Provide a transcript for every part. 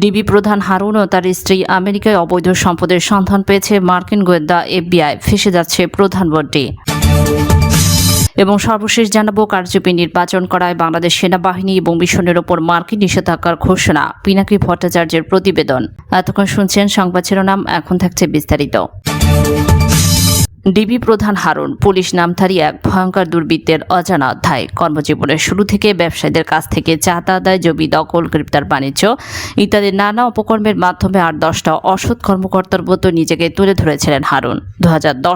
DB প্রধান হারুন ও তার স্ত্রী আমেরিকায় অবৈধ সম্পদের সন্ধান পেয়েছে মার্কিন গোয়েন্দা এফবিআই। ফেসে যাচ্ছে প্রধানমন্ত্রী এবং সর্বশেষ জানাব, কারচুপি নির্বাচন করায় বাংলাদেশ সেনাবাহিনী এবং মিশনের ওপর মার্কিন নিষেধাজ্ঞার ঘোষণা, পিনাকি ভট্টাচার্যের প্রতিবেদন। এতক্ষণ শুনছেন সংবাদ শিরোনাম, এখন থাকছে বিস্তারিত। ডিবি প্রধান হারুন, পুলিশ নামধারী এক ভয়ঙ্কর দুর্বৃত্তের অজানা অধ্যায়। কর্মজীবনের শুরু থেকে ব্যবসায়ীদের কাছ থেকে চাঁদা আদায়, জমি দখল, গ্রেপ্তার বাণিজ্য ইত্যাদি নানা উপকর্মের মাধ্যমে আর দশটা অসৎ কর্মকর্তার মতো নিজেকে তুলে ধরেছিলেন হারুন। দু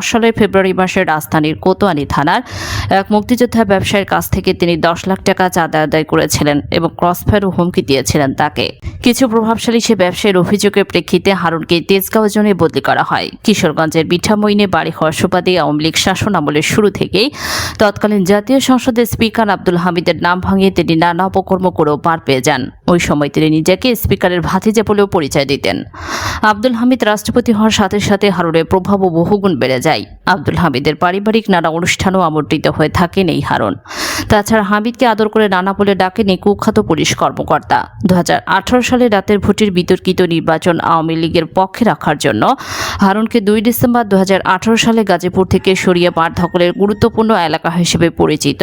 সালের ফেব্রুয়ারি মাসে রাজধানীর কোতোয়ানি থানার এক মুক্তিযোদ্ধা ব্যবসায়ীর কাছ থেকে তিনি দশ লাখ টাকা চাঁদা আদায় করেছিলেন এবং ক্রসফায়ার ও হুমকি দিয়েছিলেন তাকে। কিছু প্রভাবশালী সে ব্যবসায়ীর অভিযোগের প্রেক্ষিতে হারুনকে তেজগাঁও জোনে বদলি করা হয়। কিশোরগঞ্জের বিঠামইনে বাড়ি হওয়ার সুবাদে আওয়ামী লীগ শাসন আমলের শুরু থেকেই তৎকালীন জাতীয় সংসদের স্পিকার আব্দুল হামিদের নাম ভাঙিয়ে তিনি নানা অপকর্ম করেও পার পেয়ে যান। ওই সময় তিনি নিজেকে স্পিকারের ভাতিজা বলেও পরিচয় দিতেন। আব্দুল হামিদ রাষ্ট্রপতি হওয়ার সাথে সাথে হারুনের প্রভাবও বহুগুণ বেড়ে যায়। আব্দুল হামিদের পারিবারিক নানা অনুষ্ঠানও আমন্ত্রিত হয়ে থাকেন এই হারুন। তাছাড়া হামিদকে আদর করে নানা বলে ডাকেন এই কুখ্যাত পুলিশ কর্মকর্তা। দু হাজার আঠারো সালে রাতের ভোটের বিতর্কিত নির্বাচন আওয়ামী লীগের পক্ষে রাখার জন্য হারুনকে দুই ডিসেম্বর দু হাজার আঠারো সালে গাজীপুর থেকে সরিয়ে পার দখলের গুরুত্বপূর্ণ এলাকা হিসেবে পরিচিত।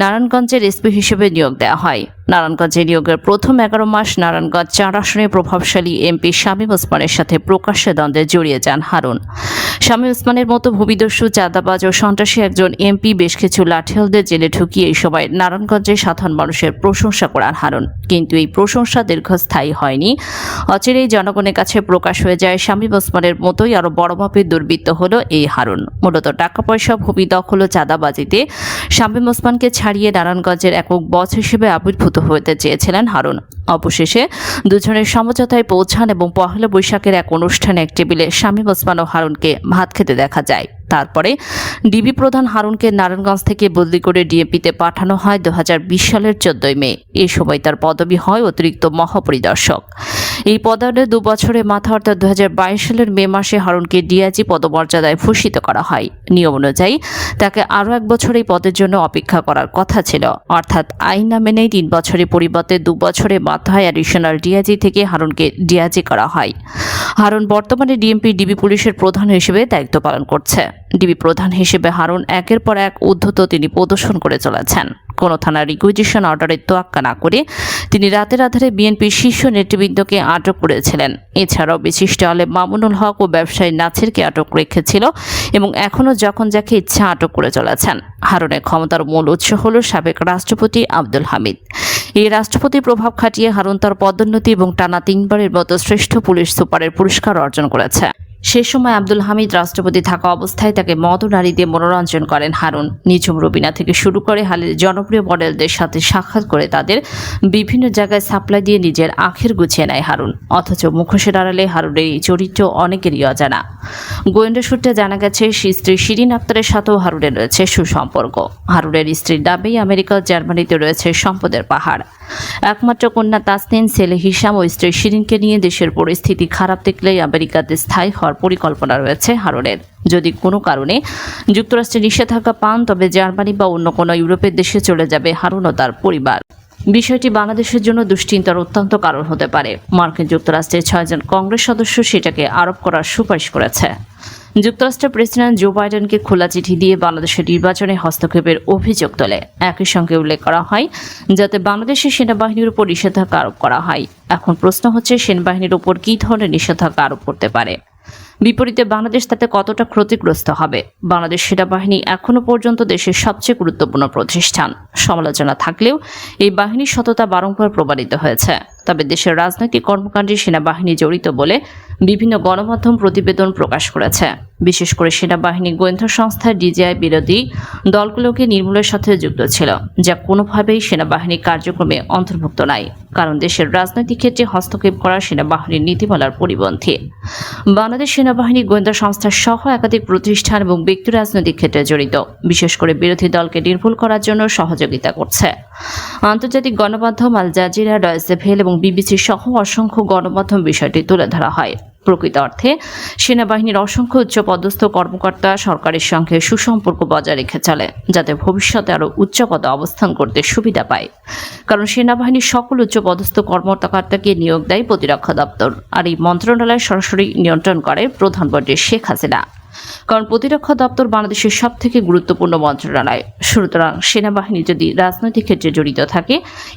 নারায়ণগঞ্জের এসপি হিসেবে নিয়োগ দেওয়া হয়। নারায়ণগঞ্জে নিয়োগের প্রথম এগারো মাস নারায়ণগঞ্জ চার আসনে প্রভাবশালী এমপি শামীম ওসমানের সাথে প্রকাশ্যে দ্বন্দ্বে জড়িয়ে যান হারুন। শামীম ওসমানের মতো ভূমিদস্যু, চাঁদাবাজ ও সন্ত্রাসী একজন এমপি বেশ কিছু লাঠিয়ালদের জেলে ঢুকিয়ে এই সময় নারায়ণগঞ্জের সাধারণ মানুষের প্রশংসা করার হারণ কিন্তু এই প্রশংসা দীর্ঘস্থায়ী হয়নি। অচিরেই জনগণের কাছে প্রকাশ হয়ে যায়, শামীম ওসমানের মতোই আরও বড় মাপের দুর্বৃত্ত হলো এই হারণ মূলত টাকা পয়সা, ভূমি দখল ও চাঁদাবাজিতে শামীম ওসমানকে ছাড়িয়ে নারায়ণগঞ্জের একক বস হিসেবে আবির্ভূত হতে চেয়েছিলেন হারুন। অবশেষে দুজনের সমঝোতায় পৌঁছান এবং পহেলা বৈশাখের এক অনুষ্ঠানে এক টেবিলে শামীম ওসমান ও হারুনকে ভাত খেতে দেখা যায়। তারপরে ডিবি প্রধান হারুনকে নারায়ণগঞ্জ থেকে বদলি করে ডিএপিতে পাঠানো হয় দু হাজার বিশ সালের চোদ্দই মে। এ সময় তার পদবি হয় অতিরিক্ত মহাপরিদর্শক। এই পদায়নে দু বছরের মাথা, অর্থাৎ দু হাজার বাইশ সালের মে মাসে হারুনকে ডিআইজি পদমর্যাদায় ভূষিত করা হয়। নিয়ম অনুযায়ী, তাকে আরও এক বছর এই পদের জন্য অপেক্ষা করার কথা ছিল। অর্থাৎ আইন না মেনেই তিন বছরের পরিবর্তে দু বছরের মাথায় অ্যাডিশনাল ডিআইজি থেকে হারুনকে ডিআইজি করা হয়। হারুন বর্তমানে ডিএমপি, ডিবি পুলিশের প্রধান হিসেবে দায়িত্ব পালন করছে। ডিবি প্রধান হিসেবে হারুন একের পর এক উদ্ধত তিনি প্রদর্শন করে চলেছেন। কোনো থানার রিকুইজিশন অর্ডারের তোয়াক্কা না করে তিনি রাতের আধারে বিএনপির শীর্ষ নেতৃবৃন্দকে আটক করেছিলেন। এছাড়াও বিশিষ্ট আলে মামুনুল হক ও ব্যবসায়ী নাছিরকে আটক রেখেছিল এবং এখনও যখন যাকে ইচ্ছা আটক করে চলেছেন। হারুনের ক্ষমতার মূল উৎস হল সাবেক রাষ্ট্রপতি আব্দুল হামিদ। এই রাষ্ট্রপতির প্রভাব খাটিয়ে হারুন তার পদোন্নতি এবং টানা তিনবারের মতো শ্রেষ্ঠ পুলিশ সুপারের পুরস্কার অর্জন করেছে। সে সময় আব্দুল হামিদ রাষ্ট্রপতি থাকা অবস্থায় তাকে মদ নারী দিয়ে মনোরঞ্জন করেন হারুন। নিঝুম রবিনা থেকে শুরু করে হালের জনপ্রিয় মডেলদের সাথে সাক্ষাৎ করে তাদের বিভিন্ন জায়গায় সাপ্লাই দিয়ে নিজের আখের গুছিয়ে নেয় হারুন। অথচ মুখোশের আড়ালে হারুনের এই চরিত্র অনেকেরই অজানা। গোয়েন্দা সূত্রে জানা গেছে, স্ত্রী শিরিন আক্তারের সাথেও হারুনের রয়েছে সুসম্পর্ক। হারুনের স্ত্রীর দাবি আমেরিকা জার্মানিতে রয়েছে সম্পদের পাহাড়। একমাত্র কন্যা তাসনিন ছেলে হিসাম ও স্ত্রী শিরিনকে নিয়ে দেশের পরিস্থিতি খারাপ দেখলেই আমেরিকাতে স্থায়ী হওয়ার পরিকল্পনা রয়েছে হারুনের। যদি কোনো কারণে যুক্তরাষ্ট্রে নিষেধাজ্ঞা পান, তবে জার্মানি বা অন্য কোনো ইউরোপের দেশে চলে যাবে হারুন ও তার পরিবার। বিষয়টি বাংলাদেশের জন্য দুশ্চিন্তার অত্যন্ত কারণ হতে পারে। মার্কিন যুক্তরাষ্ট্রের ছয়জন কংগ্রেস সদস্য সেটাকে আরোপ করার সুপারিশ করেছে। যুক্তরাষ্ট্রের প্রেসিডেন্ট জো বাইডেনকে খোলা চিঠি দিয়ে বাংলাদেশের নির্বাচনে হস্তক্ষেপের অভিযোগ তোলে। একই সঙ্গে উল্লেখ করা হয়, যাতে বাংলাদেশের সেনাবাহিনীর উপর নিষেধাজ্ঞা আরোপ করা হয়। এখন প্রশ্ন হচ্ছে, সেনাবাহিনীর উপর কী ধরনের নিষেধাজ্ঞা আরোপ করতে পারে? বিপরীতে বাংলাদেশ তাতে কতটা ক্ষতিগ্রস্ত হবে? বাংলাদেশ সেনাবাহিনী এখনও পর্যন্ত দেশের সবচেয়ে গুরুত্বপূর্ণ প্রতিষ্ঠান। সমালোচনা থাকলেও এই বাহিনীর সততা বারংবার প্রমাণিত হয়েছে। তবে দেশের রাজনৈতিক কর্মকাণ্ডে সেনাবাহিনী জড়িত বলে বিভিন্ন গণমাধ্যম প্রতিবেদন প্রকাশ করেছে। বিশেষ করে সেনাবাহিনী গোয়েন্দা সংস্থা ডিজিআই বিরোধী দলগুলোকে নির্মূলের সাথে যুক্ত ছিল, যা কোনোভাবেই সেনাবাহিনীর কার্যক্রমে অন্তর্ভুক্ত নাই, কারণ দেশের রাজনৈতিক ক্ষেত্রে হস্তক্ষেপ করা সেনাবাহিনীর নীতিমালার পরিপন্থী। বাংলাদেশ সেনাবাহিনী গোয়েন্দা সংস্থা সহ একাধিক প্রতিষ্ঠান এবং ব্যক্তি রাজনৈতিক ক্ষেত্রে জড়িত, বিশেষ করে বিরোধী দলকে নির্ভুল করার জন্য সহযোগিতা করছে। আন্তর্জাতিক গণমাধ্যম আল জাজিরা ডয়েসে ভেল এবং বিবিসি সহ অসংখ্য গণমাধ্যম বিষয়টি তুলে ধরা হয়। প্রকৃত অর্থে, সেনাবাহিনীর অসংখ্য উচ্চপদস্থ কর্মকর্তা সরকারের সঙ্গে সুসম্পর্ক বজায় রেখে চলে, যাতে ভবিষ্যতে আরও উচ্চপদে অবস্থান করতে সুবিধা পায়। কারণ সেনাবাহিনীর সকল উচ্চপদস্থ কর্মকর্তাকে নিয়োগ দেয় প্রতিরক্ষা দপ্তর, আর এই মন্ত্রণালয় সরাসরি নিয়ন্ত্রণ করে প্রধানমন্ত্রী শেখ হাসিনা। কারণ প্রতিরক্ষা দপ্তর বাংলাদেশের সব থেকে গুরুত্বপূর্ণ মন্ত্রণালয়। সুতরাং সেনাবাহিনী যদি রাজনৈতিক ক্ষেত্রে জড়িত থাকে,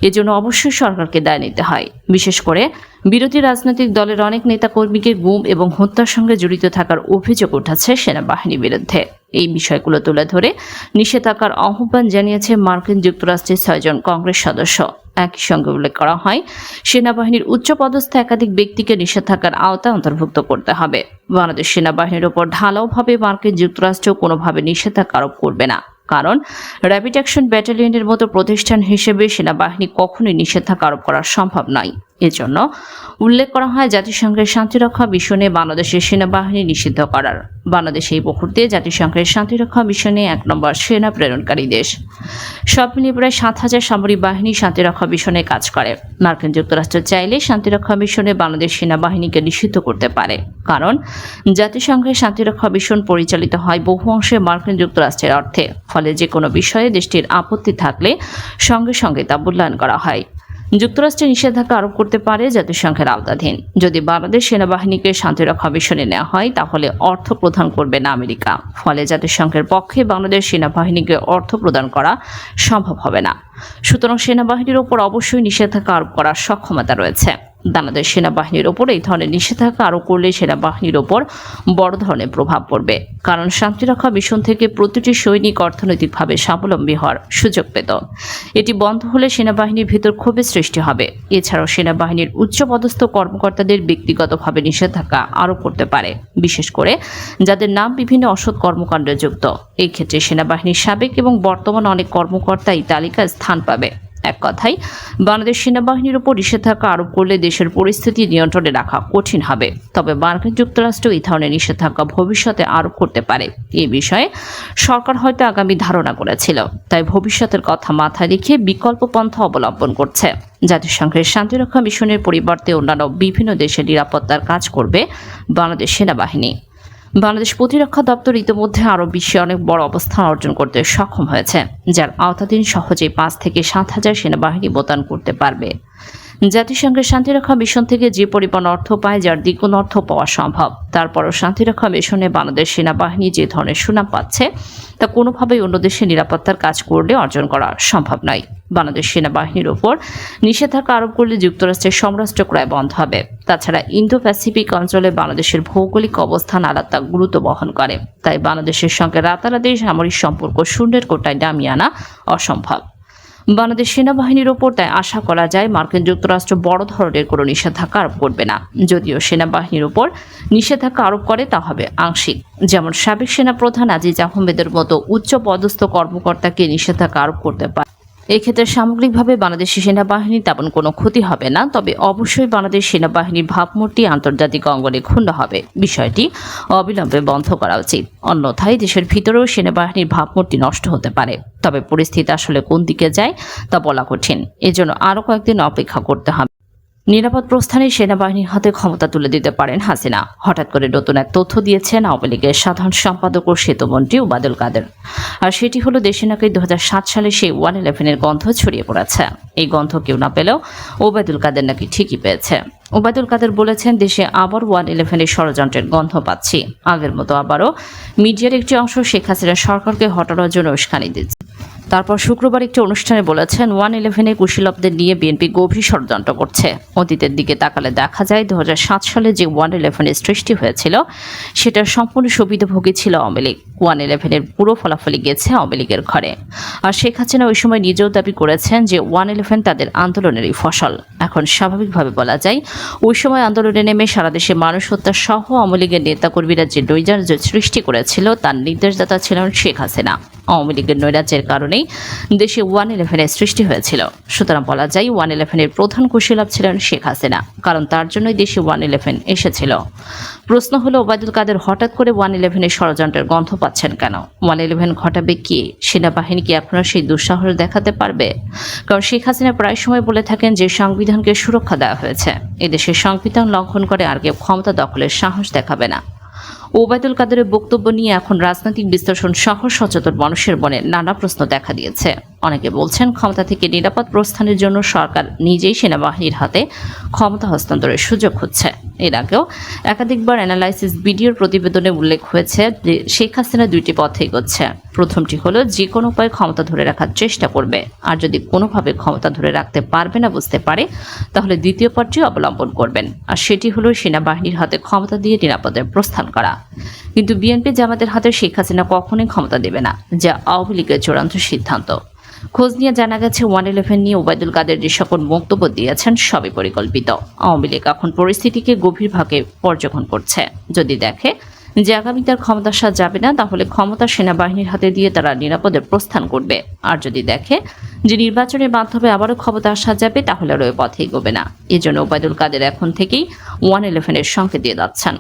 এজন্য অবশ্যই সরকারকে দায় নিতে হয়। বিশেষ করে বিরোধী রাজনৈতিক দলের অনেক নেতাকর্মীকে গুম এবং হত্যার সঙ্গে জড়িত থাকার অভিযোগ উঠেছে সেনাবাহিনীর বিরুদ্ধে। এই বিষয়গুলো তুলে ধরে নিষেধাজ্ঞার আহ্বান জানিয়েছে মার্কিন যুক্তরাষ্ট্রের ছয়জন কংগ্রেস সদস্য। একই সঙ্গে উল্লেখ করা হয়, সেনাবাহিনীর উচ্চপদস্থ একাধিক ব্যক্তিকে নিষেধাজ্ঞার আওতায় অন্তর্ভুক্ত করতে হবে। বাংলাদেশ সেনাবাহিনীর ওপর ঢালাওভাবে মার্কিন যুক্তরাষ্ট্র কোনোভাবে নিষেধাজ্ঞা আরোপ করবে না। কারণ, র্যাপিড অ্যাকশন ব্যাটালিয়নের মতো প্রতিষ্ঠান হিসেবে সেনাবাহিনী কখনোই নিষেধাজ্ঞা আরোপ করা সম্ভব নয়। এজন্য উল্লেখ করা হয় জাতিসংঘের শান্তিরক্ষা মিশনে বাংলাদেশের সেনাবাহিনী নিষিদ্ধ করার। বাংলাদেশ এই মুহূর্তে জাতিসংঘের শান্তিরক্ষা মিশনে এক নম্বর সেনা প্রেরণকারী দেশ। সব মিলিয়ে প্রায় সাত হাজার সামরিক বাহিনী শান্তিরক্ষা মিশনে কাজ করে। মার্কিন যুক্তরাষ্ট্র চাইলে শান্তিরক্ষা মিশনে বাংলাদেশ সেনাবাহিনীকে নিষিদ্ধ করতে পারে। কারণ জাতিসংঘের শান্তিরক্ষা মিশন পরিচালিত হয় বহু অংশে মার্কিন যুক্তরাষ্ট্রের অর্থে। ফলে যে কোনো বিষয়ে দেশটির আপত্তি থাকলে সঙ্গে সঙ্গে তা মূল্যায়ন করা হয়। যুক্তরাষ্ট্রে নিষেধাজ্ঞা আরোপ করতে পারে জাতিসংঘের আওতাধীন। যদি বাংলাদেশ সেনাবাহিনীকে শান্তিরক্ষা মিশনে নেওয়া হয়, তাহলে অর্থ প্রদান করবে না আমেরিকা। ফলে জাতিসংঘের পক্ষে বাংলাদেশ সেনাবাহিনীকে অর্থ প্রদান করা সম্ভব হবে না। সুতরাং সেনাবাহিনীর ওপর অবশ্যই নিষেধাজ্ঞা আরোপ করার সক্ষমতা রয়েছে। বাংলাদেশ সেনাবাহিনীর ওপর এই ধরনের নিষেধাজ্ঞা আরোপ করলে সেনাবাহিনীর ওপর বড় ধরনের প্রভাব পড়বে। কারণ শান্তিরক্ষা মিশন থেকে প্রতিটি সৈনিক অর্থনৈতিকভাবে স্বাবলম্বী হওয়ার সুযোগ পেত। এটি বন্ধ হলে সেনাবাহিনীর ভিতর ক্ষোভের সৃষ্টি হবে। এছাড়াও সেনাবাহিনীর উচ্চপদস্থ কর্মকর্তাদের ব্যক্তিগতভাবে নিষেধাজ্ঞা আরোপ করতে পারে, বিশেষ করে যাদের নাম বিভিন্ন অসৎ কর্মকাণ্ডে যুক্ত। এই ক্ষেত্রে সেনাবাহিনীর সাবেক এবং বর্তমান অনেক কর্মকর্তা এই তালিকায় স্থান পাবে। এক কথায়, বাংলাদেশ সেনাবাহিনীর উপর নিষেধাজ্ঞা আরোপ করলে দেশের পরিস্থিতি নিয়ন্ত্রণে রাখা কঠিন হবে। তবে মার্কিন যুক্তরাষ্ট্র এই ধরনের নিষেধাজ্ঞা ভবিষ্যতে আরোপ করতে পারে। এই বিষয়ে সরকার হয়তো আগামী ধারণা করেছিল। তাই ভবিষ্যতের কথা মাথায় রেখে বিকল্প পন্থা অবলম্বন করছে। জাতিসংঘের শান্তিরক্ষা মিশনের পরিবর্তে অন্যান্য বিভিন্ন দেশের নিরাপত্তার কাজ করবে বাংলাদেশ সেনাবাহিনী। বাংলাদেশ প্রতিরক্ষা দপ্তর ইতিমধ্যে আরও বিশ্বে অনেক বড় অবস্থান অর্জন করতে সক্ষম হয়েছে, যার আওতাধীন সহজেই পাঁচ থেকে সাত হাজার সেনাবাহিনী মোতায়েন করতে পারবে। জাতিসংঘের শান্তিরক্ষা মিশন থেকে যে পরিমাণ অর্থ পায়, যার দ্বিগুণ অর্থ পাওয়া সম্ভব। তারপরও শান্তিরক্ষা মিশনে বাংলাদেশ সেনাবাহিনী যে ধরনের সুনাম পাচ্ছে, তা কোনোভাবেই অন্য দেশের নিরাপত্তার কাজ করলে অর্জন করা সম্ভব নয়। বাংলাদেশ সেনাবাহিনীর ওপর নিষেধাজ্ঞা আরোপ করলে যুক্তরাষ্ট্রের সমরাষ্ট্র ক্রয় বন্ধ হবে। তাছাড়া ইন্দো প্যাসিফিক অঞ্চলে বাংলাদেশের ভৌগোলিক অবস্থান আলাদা গুরুত্ব বহন করে। তাই বাংলাদেশের সঙ্গে রাতারাতি সামরিক সম্পর্ক শূন্যের কোটায় নামিয়ে আনা অসম্ভব। বাংলাদেশ সেনাবাহিনীর ওপর তাই আশা করা যায় মার্কিন যুক্তরাষ্ট্র বড় ধরনের কোনো নিষেধাজ্ঞা আরোপ করবে না। যদিও সেনাবাহিনীর ওপর নিষেধাজ্ঞা আরোপ করে, তা হবে আংশিক। যেমন সাবেক সেনাপ্রধান আজিজ আহমেদের মতো উচ্চ পদস্থ কর্মকর্তাকে নিষেধাজ্ঞা আরোপ করতে পারে। এক্ষেত্রে সামগ্রিকভাবে বাংলাদেশি সেনাবাহিনীর তেমন কোনো ক্ষতি হবে না, তবে অবশ্যই বাংলাদেশ সেনাবাহিনীর ভাবমূর্তি আন্তর্জাতিক অঙ্গনে ক্ষুণ্ণ হবে। বিষয়টি অবিলম্বে বন্ধ করা উচিত। অন্যথায় দেশের ভিতরেও সেনাবাহিনীর ভাবমূর্তি নষ্ট হতে পারে। তবে পরিস্থিতি আসলে কোন দিকে যায় তা বলা কঠিন। এজন্য আরও কয়েকদিন অপেক্ষা করতে হবে। নিরাপদ প্রস্থানে সেনাবাহিনীর হাতে ক্ষমতা তুলে দিতে পারেন হাসিনা। হঠাৎ করে নতুন এক তথ্য দিয়েছেন আওয়ামী লীগের সাধারণ সম্পাদক ও সেতুমন্ত্রী ওবায়দুল কাদের। আর সেটি হলো দেশে নাকি দুহাজার সাত সালে সেই ওয়ান ইলেভেনের গন্ধ ছড়িয়ে পড়েছে। এই গন্ধ কেউ না পেলেও ওবায়দুল কাদের নাকি ঠিকই পেয়েছে। ওবায়দুল কাদের বলেছেন, দেশে আবার ওয়ান ইলেভেনের ষড়যন্ত্রের গন্ধ পাচ্ছি। আগের মতো আবারও মিডিয়ার একটি অংশ শেখ হাসিনা সরকারকে হটানোর জন্য উস্কানি দিচ্ছে। তারপর শুক্রবার একটি অনুষ্ঠানে বলেছেন, ওয়ান ইলেভেনে কুশীলবদের নিয়ে বিএনপি গভীর ষড়যন্ত্র করছে। অতীতের দিকে তাকালে দেখা যায় দু হাজার সাত সালে যে ওয়ান ইলেভেনের সৃষ্টি হয়েছিল, সেটার সম্পূর্ণ সুবিধাভোগী ছিল আওয়ামী লীগ। ওয়ান ইলেভেনের পুরো ফলাফলই গেছে আওয়ামী লীগের ঘরে। আর শেখ হাসিনা ওই সময় নিজেও দাবি করেছেন যে, ওয়ান ইলেভেন তাদের আন্দোলনেরই ফসল। এখন স্বাভাবিকভাবে বলা যায়, ওই সময় আন্দোলনে নেমে সারা দেশে মানুষ হত্যা সহ আওয়ামী লীগের নেতাকর্মীরা যে নৈরাজ্য সৃষ্টি করেছিল, তার নির্দেশদাতা ছিলেন শেখ হাসিনা। আওয়ামী লীগের নৈরাজ্যের কারণেই দেশে ওয়ান ইলেভেনের সৃষ্টি হয়েছিল। সুতরাং বলা যায় ওয়ান ইলেভেনের প্রধান কুশীলভ ছিলেন শেখ হাসিনা, কারণ তার জন্যই দেশে ওয়ান ইলেভেন এসেছিল। প্রশ্ন হলো, ওবায়দুল কাদের হঠাৎ করে ওয়ান ইলেভেনের ষড়যন্ত্রের গন্ধ পাচ্ছেন কেন? ওয়ান ইলেভেন ঘটাবে কি? সেনাবাহিনী কি এখনও সেই দুঃসাহস দেখাতে পারবে? কারণ শেখ হাসিনা প্রায় সময় বলে থাকেন যে সংবিধানকে সুরক্ষা দেওয়া হয়েছে। এদেশের সংবিধান লঙ্ঘন করে আর কেউ ক্ষমতা দখলের সাহস দেখাবে না। ওবায়দুল কাদেরের বক্তব্য নিয়ে এখন রাজনৈতিক বিশ্লেষণ সহ সচেতন মানুষের মনে নানা প্রশ্ন দেখা দিয়েছে। অনেকে বলছেন ক্ষমতা থেকে নিরাপদ প্রস্থানের জন্য সরকার নিজেই সেনাবাহিনীর হাতে ক্ষমতা হস্তান্তরের সুযোগ হচ্ছে এর আগেও একাধিকবার অ্যানালাইসিস ভিডিওর প্রতিবেদনে উল্লেখ হয়েছে যে শেখ হাসিনা দুইটি পথে এগোচ্ছে। প্রথমটি হলো যে কোনো উপায়ে ক্ষমতা ধরে রাখার চেষ্টা করবে। আর যদি কোনোভাবে ক্ষমতা ধরে রাখতে পারবে না বুঝতে পারে, তাহলে দ্বিতীয় পথটি অবলম্বন করবেন। আর সেটি হলো সেনাবাহিনীর হাতে ক্ষমতা দিয়ে নিরাপদে প্রস্থান করা। কিন্তু বিএনপি জামাতের হাতে শেখ হাসিনা কখনোই ক্ষমতা দেবে না, যা আওয়ামী লীগের চূড়ান্ত সিদ্ধান্ত। খোঁজ নিয়ে জানা গেছে, ওয়ান ইলেভেন নিয়ে ওবায়দুল কাদের যে সকল বক্তব্য দিয়েছেন সবই পরিকল্পিত। আওয়ামী লীগ এখন পরিস্থিতিকে গভীরভাবে পর্যবেক্ষণ করছে। যদি দেখে যে আগামী তার ক্ষমতা সাথ যাবে না, তাহলে ক্ষমতা সেনাবাহিনীর হাতে দিয়ে তারা নিরাপদে প্রস্থান করবে। আর যদি দেখে যে নির্বাচনের মাধ্যমে আবারও ক্ষমতা আসা যাবে, তাহলে আর ওই পথে এগোবে না। এজন্য ওবায়দুল কাদের এখন থেকেই ওয়ান ইলেভেনের সঙ্গে দিয়ে যাচ্ছেন।